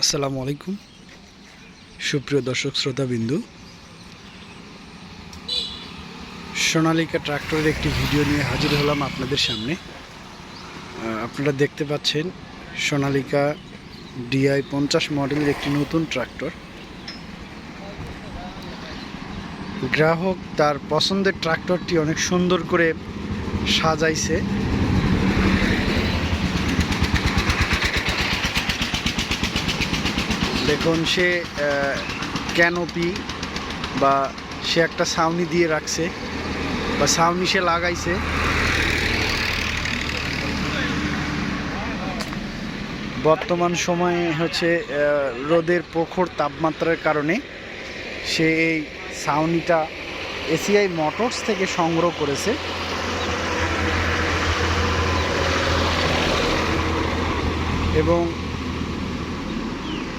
আসসালামু আলাইকুম। সুপ্রিয় দর্শক, শ্রোতাবিন্দু, সোনালিকা ট্রাক্টরের একটি ভিডিও নিয়ে হাজির হলাম আপনাদের সামনে। আপনারা দেখতে পাচ্ছেন সোনালিকা ডিআই পঞ্চাশ মডেলের একটি নতুন ট্রাক্টর। গ্রাহক তার পছন্দের ট্রাক্টরটি অনেক সুন্দর করে সাজাইছে। দেখুন, সে ক্যানোপি বা সে একটা ছাউনি দিয়ে রাখছে বা ছাউনি সে লাগাইছে। বর্তমান সময়ে হচ্ছে রোদের প্রখর তাপমাত্রার কারণে সে এই ছাউনিটা এসিআই মোটরস থেকে সংগ্রহ করেছে। এবং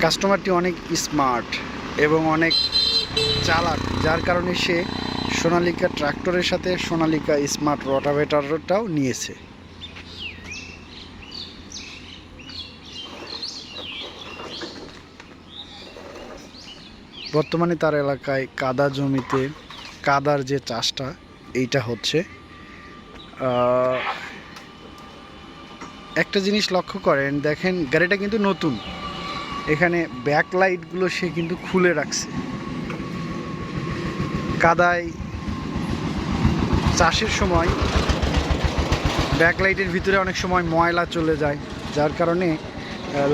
কাস্টমারটি অনেক স্মার্ট এবং অনেক চালাক, যার কারণে সে সোনালিকা ট্রাক্টরের সাথে সোনালিকা স্মার্ট রোটাভেটারটাও নিয়েছে। বর্তমানে তার এলাকায় কাদা জমিতে কাদার যে চাষটা, এইটা হচ্ছে। একটা জিনিস লক্ষ্য করেন, দেখেন গাড়িটা কিন্তু নতুন। এখানে ব্যাক লাইটগুলো সে কিন্তু খুলে রাখছে। কাদায় চাষের সময় ব্যাক লাইটের ভিতরে অনেক সময় ময়লা চলে যায়, যার কারণে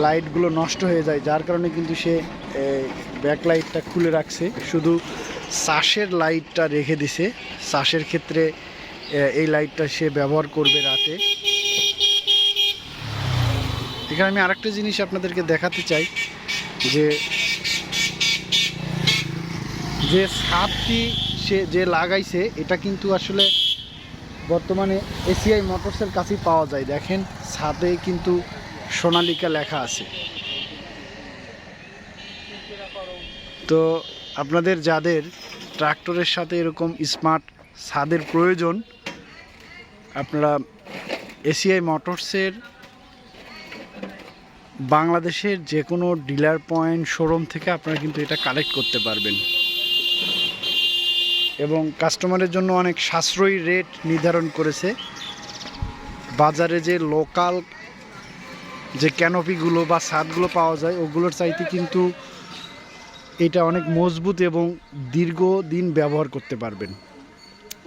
লাইটগুলো নষ্ট হয়ে যায়, যার কারণে কিন্তু সে ব্যাক লাইটটা খুলে রাখছে। শুধু চাষের লাইটটা রেখে দিছে। চাষের ক্ষেত্রে এই লাইটটা সে ব্যবহার করবে রাতে। এখানে আমি আরেকটা জিনিস আপনাদেরকে দেখাতে চাই, যে যে ছাদটি সে যে লাগাইছে, এটা কিন্তু আসলে বর্তমানে এসিআই মোটরসের কাছেই পাওয়া যায়। দেখেন, ছাদে কিন্তু সোনালিকা লেখা আছে। তো আপনাদের যাদের ট্রাক্টরের সাথে এরকম স্মার্ট ছাদের প্রয়োজন, আপনারা এসিআই মোটরসের বাংলাদেশের যে কোনো ডিলার পয়েন্ট শোরুম থেকে আপনারা কিন্তু এটা কালেক্ট করতে পারবেন। এবং কাস্টমারের জন্য অনেক সাশ্রয়ী রেট নির্ধারণ করেছে। বাজারে যে লোকাল যে ক্যানোপিগুলো বা ছাদগুলো পাওয়া যায়, ওগুলোর চাইতে কিন্তু এটা অনেক মজবুত এবং দীর্ঘদিন ব্যবহার করতে পারবেন।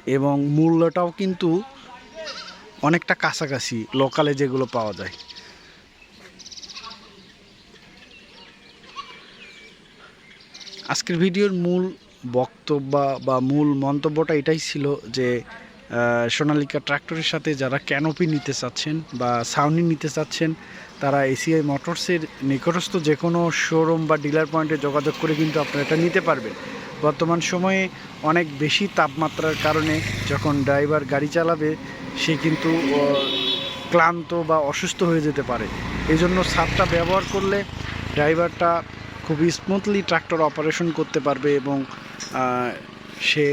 এবং মূল্যটাও কিন্তু অনেকটা কাছাকাছি, লোকালে যেগুলো পাওয়া যায়। আজকের ভিডিওর মূল বক্তব্য বা মূল মন্তব্যটা এটাই ছিল যে সোনালিকা ট্র্যাক্টরের সাথে যারা ক্যানোপি নিতে চাচ্ছেন বা সাউনি নিতে চাচ্ছেন, তারা এসিআই মোটরসের নিকটস্থ যে কোনো শোরুম বা ডিলার পয়েন্টে যোগাযোগ করে কিন্তু আপনারা এটা নিতে পারবেন। বর্তমান সময়ে অনেক বেশি তাপমাত্রার কারণে যখন ড্রাইভার গাড়ি চালাবে, সে কিন্তু ক্লান্ত বা অসুস্থ হয়ে যেতে পারে। এই জন্য ছাদটা ব্যবহার করলে ড্রাইভারটা খুব স্মুথলি ট্রাক্টর অপারেশন করতে পারবে এবং সে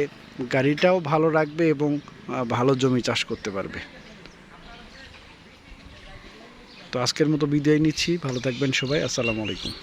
গাড়িটাও ভালো রাখবে এবং ভালো জমি চাষ করতে পারবে। তো আজকের মতো বিদায় নিচ্ছি। ভালো থাকবেন সবাই। আসসালামু আলাইকুম।